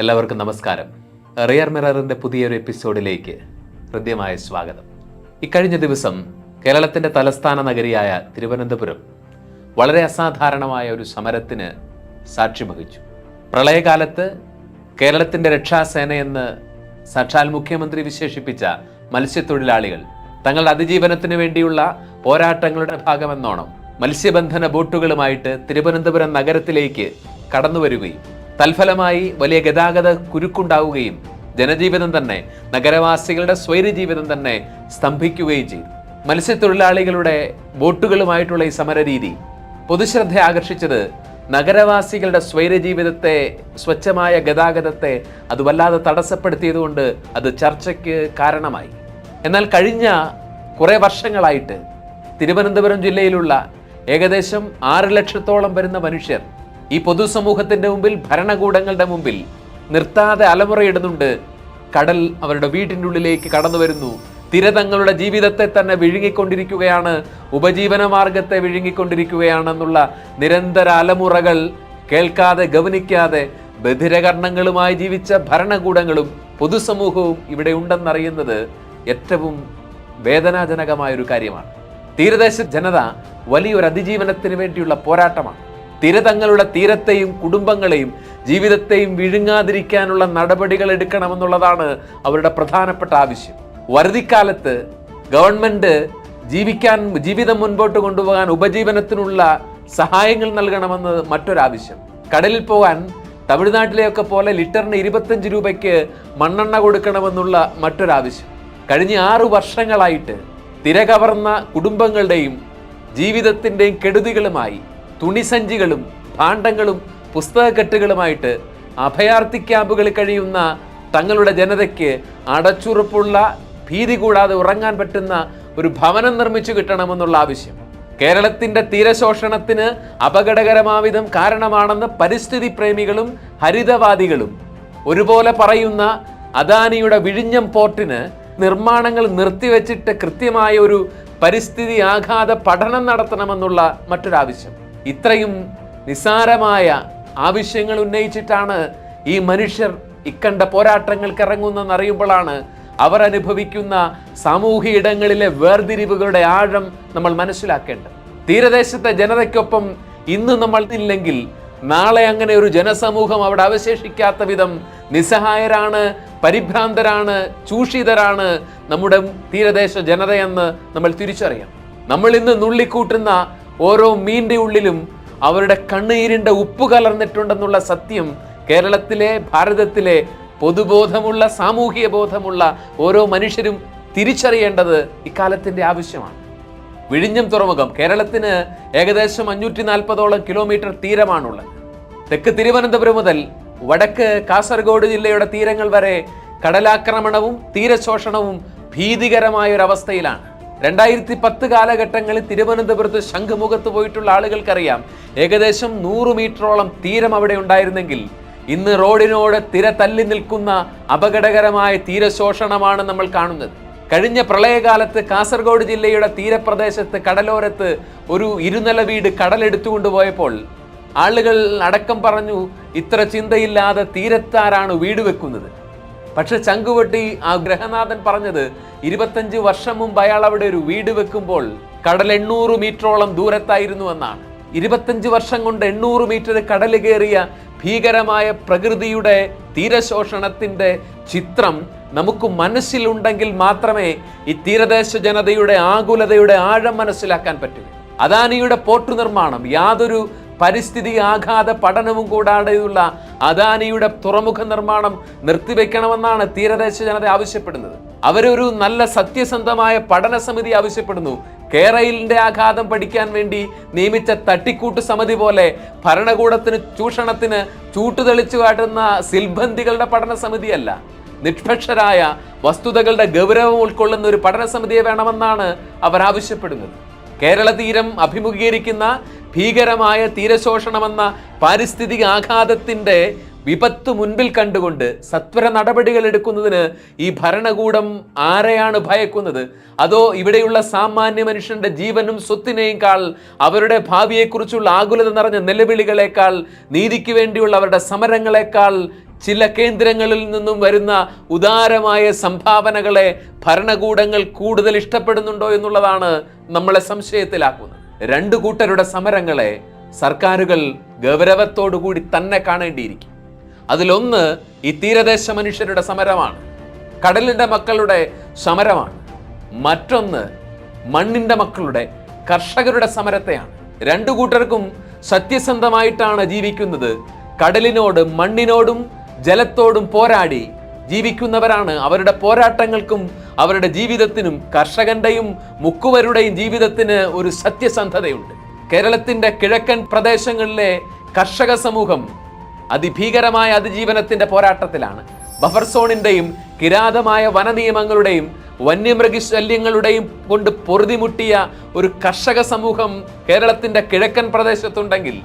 എല്ലാവർക്കും നമസ്കാരം. റിയർ മിററിന്റെ പുതിയൊരു എപ്പിസോഡിലേക്ക് ഹൃദ്യമായ സ്വാഗതം. ഇക്കഴിഞ്ഞ ദിവസം കേരളത്തിന്റെ തലസ്ഥാന നഗരിയായ തിരുവനന്തപുരം വളരെ അസാധാരണമായ ഒരു സമരത്തിന് സാക്ഷ്യം വഹിച്ചു. പ്രളയകാലത്ത് കേരളത്തിന്റെ രക്ഷാസേനയെന്ന് സാക്ഷാൽ മുഖ്യമന്ത്രി വിശേഷിപ്പിച്ച മത്സ്യത്തൊഴിലാളികൾ തങ്ങളുടെ അതിജീവനത്തിന് വേണ്ടിയുള്ള പോരാട്ടങ്ങളുടെ ഭാഗമെന്നോണം മത്സ്യബന്ധന ബോട്ടുകളുമായിട്ട് തിരുവനന്തപുരം നഗരത്തിലേക്ക് കടന്നു വരികയും തൽഫലമായി വലിയ ഗതാഗത കുരുക്കുണ്ടാവുകയും ജനജീവിതം തന്നെ നഗരവാസികളുടെ സ്വൈരജീവിതം തന്നെ സ്തംഭിക്കുകയും ചെയ്തു. മത്സ്യത്തൊഴിലാളികളുടെ ബോട്ടുകളുമായിട്ടുള്ള ഈ സമരരീതി പൊതുശ്രദ്ധ ആകർഷിച്ചത് നഗരവാസികളുടെ സ്വൈരജീവിതത്തെ സ്വച്ഛമായ ഗതാഗതത്തെ അത് വല്ലാതെ തടസ്സപ്പെടുത്തിയതുകൊണ്ട് അത് ചർച്ചയ്ക്ക് കാരണമായി. എന്നാൽ കഴിഞ്ഞ കുറേ വർഷങ്ങളായിട്ട് തിരുവനന്തപുരം ജില്ലയിലുള്ള ഏകദേശം ആറ് ലക്ഷത്തോളം വരുന്ന മനുഷ്യർ ഈ പൊതുസമൂഹത്തിന്റെ മുമ്പിൽ ഭരണകൂടങ്ങളുടെ മുമ്പിൽ നിർത്താതെ അലമുറയിടുന്നുണ്ട്. കടൽ അവരുടെ വീട്ടിന്റെ ഉള്ളിലേക്ക് കടന്നു വരുന്നു. തിര തങ്ങളുടെ ജീവിതത്തെ തന്നെ വിഴുങ്ങിക്കൊണ്ടിരിക്കുകയാണ്. ഉപജീവന മാർഗത്തെ വിഴുങ്ങിക്കൊണ്ടിരിക്കുകയാണെന്നുള്ള നിരന്തര അലമുറകൾ കേൾക്കാതെ ഗവനിക്കാതെ ബധിരകർണങ്ങളുമായി ജീവിച്ച ഭരണകൂടങ്ങളും പൊതുസമൂഹവും ഇവിടെ ഉണ്ടെന്നറിയുന്നത് ഏറ്റവും വേദനാജനകമായ ഒരു കാര്യമാണ്. തീരദേശ ജനത വലിയൊരു അതിജീവനത്തിന് വേണ്ടിയുള്ള പോരാട്ടമാണ്. തിര തങ്ങളുടെ തീരത്തെയും കുടുംബങ്ങളെയും ജീവിതത്തെയും വിഴുങ്ങാതിരിക്കാനുള്ള നടപടികൾ എടുക്കണമെന്നുള്ളതാണ് അവരുടെ പ്രധാനപ്പെട്ട ആവശ്യം. വറുതിക്കാലത്ത് ഗവൺമെന്റ് ജീവിക്കാൻ ജീവിതം മുൻപോട്ട് കൊണ്ടുപോകാൻ ഉപജീവനത്തിനുള്ള സഹായങ്ങൾ നൽകണമെന്ന് മറ്റൊരാവശ്യം. കടലിൽ പോകാൻ തമിഴ്നാട്ടിലെയൊക്കെ പോലെ ലിറ്ററിന് ഇരുപത്തഞ്ച് രൂപയ്ക്ക് മണ്ണെണ്ണ കൊടുക്കണമെന്നുള്ള മറ്റൊരാവശ്യം. കഴിഞ്ഞ ആറു വർഷങ്ങളായിട്ട് തിരകവർന്ന കുടുംബങ്ങളുടെയും ജീവിതത്തിന്റെയും കെടുതികളുമായി തുണിസഞ്ചികളും ഭാണ്ഡങ്ങളും പുസ്തകക്കെട്ടുകളുമായിട്ട് അഭയാർത്ഥി ക്യാമ്പുകളിൽ കഴിയുന്ന തങ്ങളുടെ ജനതയ്ക്ക് അടച്ചുറപ്പുള്ള ഭീതി കൂടാതെ ഉറങ്ങാൻ പറ്റുന്ന ഒരു ഭവനം നിർമ്മിച്ചു കിട്ടണമെന്നുള്ള ആവശ്യം. കേരളത്തിന്റെ തീരശോഷണത്തിന് അപകടകരമാവിധം കാരണമാണെന്ന് പരിസ്ഥിതി പ്രേമികളും ഹരിതവാദികളും ഒരുപോലെ പറയുന്ന അദാനിയുടെ വിഴിഞ്ഞം പോർട്ടിന് നിർമ്മാണങ്ങൾ നിർത്തിവെച്ചിട്ട് കൃത്യമായ ഒരു പരിസ്ഥിതി ആഘാത പഠനം നടത്തണമെന്നുള്ള മറ്റൊരാവശ്യം. ഇത്രയും നിസ്സാരമായ ആവശ്യങ്ങൾ ഉന്നയിച്ചിട്ടാണ് ഈ മനുഷ്യർ ഇക്കണ്ട പോരാട്ടങ്ങൾക്ക് ഇറങ്ങുന്നതെന്ന് അറിയുമ്പോഴാണ് അവർ അനുഭവിക്കുന്ന സാമൂഹിക ഇടങ്ങളിലെ വേർതിരിവുകളുടെ ആഴം നമ്മൾ മനസ്സിലാക്കേണ്ടത്. തീരദേശത്തെ ജനതയ്ക്കൊപ്പം ഇന്ന് നമ്മൾ ഇല്ലെങ്കിൽ നാളെ അങ്ങനെ ഒരു ജനസമൂഹം അവിടെ അവശേഷിക്കാത്ത വിധം നിസ്സഹായരാണ് പരിഭ്രാന്തരാണ് ചൂഷിതരാണ് നമ്മുടെ തീരദേശ ജനതയെന്ന് നമ്മൾ തിരിച്ചറിയാം നമ്മൾ ഇന്ന് നുള്ളിക്കൂട്ടുന്ന ഓരോ മീന്റെ ഉള്ളിലും അവരുടെ കണ്ണുനീരിന്റെ ഉപ്പ് കലർന്നിട്ടുണ്ടെന്നുള്ള സത്യം കേരളത്തിലെ ഭാരതത്തിലെ പൊതുബോധമുള്ള സാമൂഹിക ബോധമുള്ള ഓരോ മനുഷ്യരും തിരിച്ചറിയേണ്ടത് ഇക്കാലത്തിന്റെ ആവശ്യമാണ്. വിഴിഞ്ഞം തുറമുഖം കേരളത്തിന് ഏകദേശം അഞ്ഞൂറ്റി നാൽപ്പതോളം കിലോമീറ്റർ തീരമാണുള്ളത്. തെക്ക് തിരുവനന്തപുരം മുതൽ വടക്ക് കാസർഗോഡ് ജില്ലയുടെ തീരങ്ങൾ വരെ കടലാക്രമണവും തീരശോഷണവും ഭീതികരമായ ഒരു അവസ്ഥയിലാണ് രണ്ടായിരത്തി പത്ത് കാലഘട്ടങ്ങളിൽ തിരുവനന്തപുരത്ത് ശംഖുമുഖത്ത് പോയിട്ടുള്ള ആളുകൾക്കറിയാം ഏകദേശം നൂറ് മീറ്ററോളം തീരം അവിടെ ഉണ്ടായിരുന്നെങ്കിൽ ഇന്ന് റോഡിനോട് തിര തല്ലി നിൽക്കുന്ന അപകടകരമായ തീരശോഷണമാണ് നമ്മൾ കാണുന്നത്. കഴിഞ്ഞ പ്രളയകാലത്ത് കാസർഗോഡ് ജില്ലയുടെ തീരപ്രദേശത്ത് കടലോരത്ത് ഒരു ഇരുനില വീട് കടലെടുത്തുകൊണ്ട് പോയപ്പോൾ ആളുകൾ അടക്കം പറഞ്ഞു ഇത്ര ചിന്തയില്ലാതെ തീരത്താരാണ് വീട് വെക്കുന്നത്? പക്ഷെ ചങ്കുവെട്ടി ആ ഗ്രഹനാഥൻ പറഞ്ഞത് ഇരുപത്തഞ്ച് വർഷം മുമ്പ് അയാൾ അവിടെ ഒരു വീട് വെക്കുമ്പോൾ കടൽ എണ്ണൂറ് മീറ്ററോളം ദൂരത്തായിരുന്നു എന്നാണ്. ഇരുപത്തഞ്ച് വർഷം കൊണ്ട് എണ്ണൂറ് മീറ്റർ കടൽ കയറിയ ഭീകരമായ പ്രകൃതിയുടെ തീരശോഷണത്തിന്റെ ചിത്രം നമുക്ക് മനസ്സിലുണ്ടെങ്കിൽ മാത്രമേ ഈ തീരദേശ ജനതയുടെ ആകുലതയുടെ ആഴം മനസ്സിലാക്കാൻ പറ്റൂ. അദാനിയുടെ പോർട്ട് നിർമ്മാണം യാതൊരു പരിസ്ഥിതി ആഘാത പഠനവും കൂടാതെയുള്ള അദാനിയുടെ തുറമുഖ നിർമ്മാണം നിർത്തിവെക്കണമെന്നാണ് തീരദേശ ജനത ആവശ്യപ്പെടുന്നത്. അവരൊരു നല്ല സത്യസന്ധമായ പഠന സമിതി ആവശ്യപ്പെടുന്നു. കേരളിന്റെ ആഘാതം പഠിക്കാൻ വേണ്ടി നിയമിച്ച തട്ടിക്കൂട്ട് സമിതി പോലെ ഭരണകൂടത്തിന് ചൂഷണത്തിന് ചൂട്ടുതെളിച്ചു കാട്ടുന്ന സിൽബന്ധികളുടെ പഠന സമിതിയല്ല നിഷ്പക്ഷരായ വസ്തുതകളുടെ ഗൗരവം ഉൾക്കൊള്ളുന്ന ഒരു പഠന സമിതിയെ വേണമെന്നാണ് അവർ ആവശ്യപ്പെടുന്നത്. കേരള തീരം അഭിമുഖീകരിക്കുന്ന ഭീകരമായ തീരശോഷണമെന്ന പാരിസ്ഥിതിക ആഘാതത്തിന്റെ വിപത്ത് മുൻപിൽ കണ്ടുകൊണ്ട് സത്വര നടപടികൾ എടുക്കുന്നതിന് ഈ ഭരണകൂടം ആരെയാണ് ഭയക്കുന്നത്? അതോ ഇവിടെയുള്ള സാമാന്യ മനുഷ്യന്റെ ജീവനും സ്വത്തിനേക്കാൾ അവരുടെ ഭാവിയെക്കുറിച്ചുള്ള ആകുലത നിറഞ്ഞ നിലവിളികളേക്കാൾ നീതിക്ക് വേണ്ടിയുള്ള അവരുടെ സമരങ്ങളെക്കാൾ ചില കേന്ദ്രങ്ങളിൽ നിന്നും വരുന്ന ഉദാരമായ സംഭാവനകളെ ഭരണകൂടങ്ങൾ കൂടുതൽ ഇഷ്ടപ്പെടുന്നുണ്ടോ എന്നുള്ളതാണ് നമ്മളെ സംശയത്തിലാക്കുന്നത്. രണ്ടു കൂട്ടരുടെ സമരങ്ങളെ സർക്കാരുകൾ ഗൗരവത്തോടുകൂടി തന്നെ കാണേണ്ടിയിരിക്കും. അതിലൊന്ന് ഈ തീരദേശ മനുഷ്യരുടെ സമരമാണ്. കടലിന്റെ മക്കളുടെ സമരമാണ്. മറ്റൊന്ന് മണ്ണിന്റെ മക്കളുടെ കർഷകരുടെ സമരത്തെയാണ്. രണ്ടു കൂട്ടർക്കും സത്യസന്ധമായിട്ടാണ് ജീവിക്കുന്നത്. കടലിനോട് മണ്ണിനോടും ജലത്തോടും പോരാടി ജീവിക്കുന്നവരാണ്. അവരുടെ പോരാട്ടങ്ങൾക്കും അവരുടെ ജീവിതത്തിനും കർഷകന്റെയും മുക്കുവരുടെയും ജീവിതത്തിന് ഒരു സത്യസന്ധതയുണ്ട്. കേരളത്തിന്റെ കിഴക്കൻ പ്രദേശങ്ങളിലെ കർഷക സമൂഹം അതിഭീകരമായ അതിജീവനത്തിന്റെ പോരാട്ടത്തിലാണ്. ബഫർ സോണിന്റെയും കിരാതമായ വനനിയമങ്ങളുടെയും വന്യമൃഗശല്യങ്ങളുടെയും കൊണ്ട് പൊറുതിമുട്ടിയ ഒരു കർഷക സമൂഹം കേരളത്തിന്റെ കിഴക്കൻ പ്രദേശത്തുണ്ടെങ്കിൽ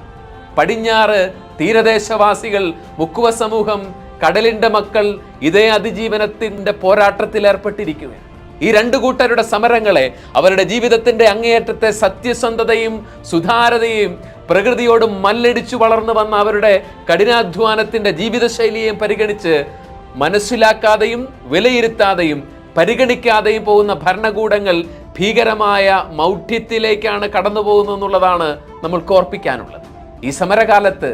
പടിഞ്ഞാറ് തീരദേശവാസികൾ മുക്കുവ സമൂഹം കടലിന്റെ മക്കൾ ഇതേ അതിജീവനത്തിന്റെ പോരാട്ടത്തിൽ ഏർപ്പെട്ടിരിക്കുകയാണ് ഈ രണ്ടു കൂട്ടരുടെ സമരങ്ങളെ അവരുടെ ജീവിതത്തിന്റെ അങ്ങേയറ്റത്തെ സത്യസന്ധതയും സുധാരതയും പ്രകൃതിയോടും മല്ലടിച്ചു വളർന്നു വന്ന അവരുടെ കഠിനാധ്വാനത്തിന്റെ ജീവിതശൈലിയെയും പരിഗണിച്ച് മനസ്സിലാക്കാതെയും വിലയിരുത്താതെയും പരിഗണിക്കാതെയും പോകുന്ന ഭരണകൂടങ്ങൾ ഭീകരമായ മൗഢ്യത്തിലേക്കാണ് കടന്നു പോകുന്നത് എന്നുള്ളതാണ് നമ്മൾക്ക് ഓർപ്പിക്കാനുള്ളത്. ഈ സമരകാലത്ത്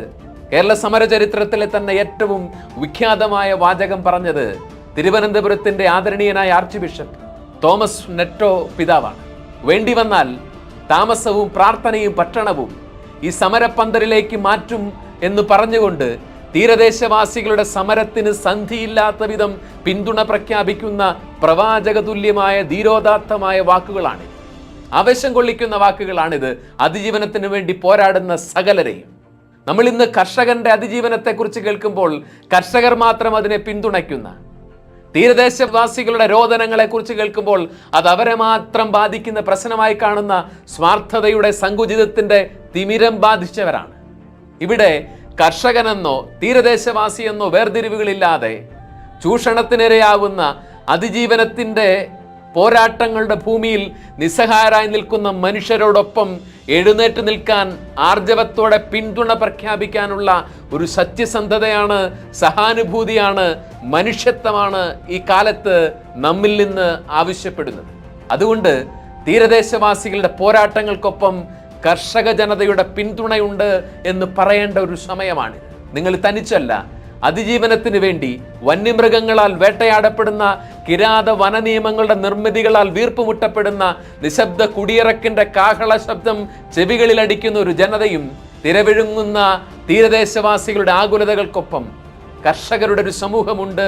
കേരള സമര ചരിത്രത്തിലെ തന്നെ ഏറ്റവും വിഖ്യാതമായ വാചകം പറഞ്ഞത് തിരുവനന്തപുരത്തിന്റെ ആദരണീയനായ ആർച്ച് ബിഷപ്പ് തോമസ് നെറ്റോ പിതാവാണ്. വേണ്ടി വന്നാൽ താമസവും പ്രാർത്ഥനയും പട്ടണവും ഈ സമരപ്പന്തലിലേക്ക് മാറ്റും എന്ന് പറഞ്ഞുകൊണ്ട് തീരദേശവാസികളുടെ സമരത്തിന് സന്ധിയില്ലാത്ത വിധം പിന്തുണ പ്രഖ്യാപിക്കുന്ന പ്രവാചക തുല്യമായ ധീരോദാത്തമായ വാക്കുകളാണിത്. ആവേശം കൊള്ളിക്കുന്ന വാക്കുകളാണിത്. അതിജീവനത്തിന് വേണ്ടി പോരാടുന്ന സകലരെയും. നമ്മൾ ഇന്ന് കർഷകന്റെ അതിജീവനത്തെക്കുറിച്ച് കേൾക്കുമ്പോൾ കർഷകർ മാത്രം അതിനെ പിന്തുണയ്ക്കുന്ന തീരദേശവാസികളുടെ രോദനങ്ങളെ കുറിച്ച് കേൾക്കുമ്പോൾ അത് അവരെ മാത്രം ബാധിക്കുന്ന പ്രശ്നമായി കാണുന്ന സ്വാർത്ഥതയുടെ സങ്കുചിതത്തിന്റെ തിമിരം ബാധിച്ചവരാണ്. ഇവിടെ കർഷകനെന്നോ തീരദേശവാസിയെന്നോ വേർതിരിവുകളില്ലാതെ ചൂഷണത്തിനിരയാവുന്ന അതിജീവനത്തിന്റെ പോരാട്ടങ്ങളുടെ ഭൂമിയിൽ നിസ്സഹായരായി നിൽക്കുന്ന മനുഷ്യരോടൊപ്പം എഴുന്നേറ്റ് നിൽക്കാൻ ആർജവത്തോടെ പിന്തുണ പ്രഖ്യാപിക്കാനുള്ള ഒരു സത്യസന്ധതയാണ് സഹാനുഭൂതിയാണ് മനുഷ്യത്വമാണ് ഈ കാലത്ത് നമ്മിൽ നിന്ന് ആവശ്യപ്പെടുന്നത്. അതുകൊണ്ട് തീരദേശവാസികളുടെ പോരാട്ടങ്ങൾക്കൊപ്പം കർഷക ജനതയുടെ പിന്തുണയുണ്ട് എന്ന് പറയേണ്ട ഒരു സമയമാണ് നിങ്ങൾ തനിച്ചല്ല അതിജീവനത്തിന് വേണ്ടി വന്യമൃഗങ്ങളാൽ വേട്ടയാടപ്പെടുന്ന കിരാത വന നിയമങ്ങളുടെ നിർമ്മിതികളാൽ വീർപ്പുമുട്ടപ്പെടുന്ന നിശബ്ദ കുടിയിറക്കിന്റെ കാഹള ശബ്ദം ചെവികളിൽ അടിക്കുന്ന ഒരു ജനതയും തിരവിഴുങ്ങുന്ന തീരദേശവാസികളുടെ ആകുലതകൾക്കൊപ്പം കർഷകരുടെ ഒരു സമൂഹമുണ്ട്.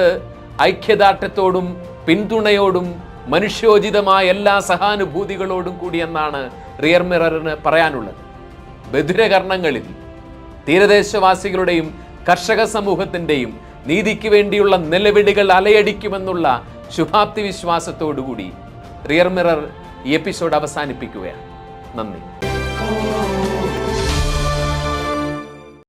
ഐക്യദാർഢ്യത്തോടും പിന്തുണയോടും മനുഷ്യോചിതമായ എല്ലാ സഹാനുഭൂതികളോടും കൂടിയെന്നാണ് റിയർ മിററിന് പറയാനുള്ളത്. ബധിരകർണങ്ങളിൽ തീരദേശവാസികളുടെയും കർഷക സമൂഹത്തിന്റെയും നീതിക്ക് വേണ്ടിയുള്ള നിലവിളികൾ അലയടിക്കുമെന്നുള്ള ശുഭാപ്തി വിശ്വാസത്തോടുകൂടി റിയർ മിറർ ഈ എപ്പിസോഡ് അവസാനിപ്പിക്കുകയാണ്. നന്ദി.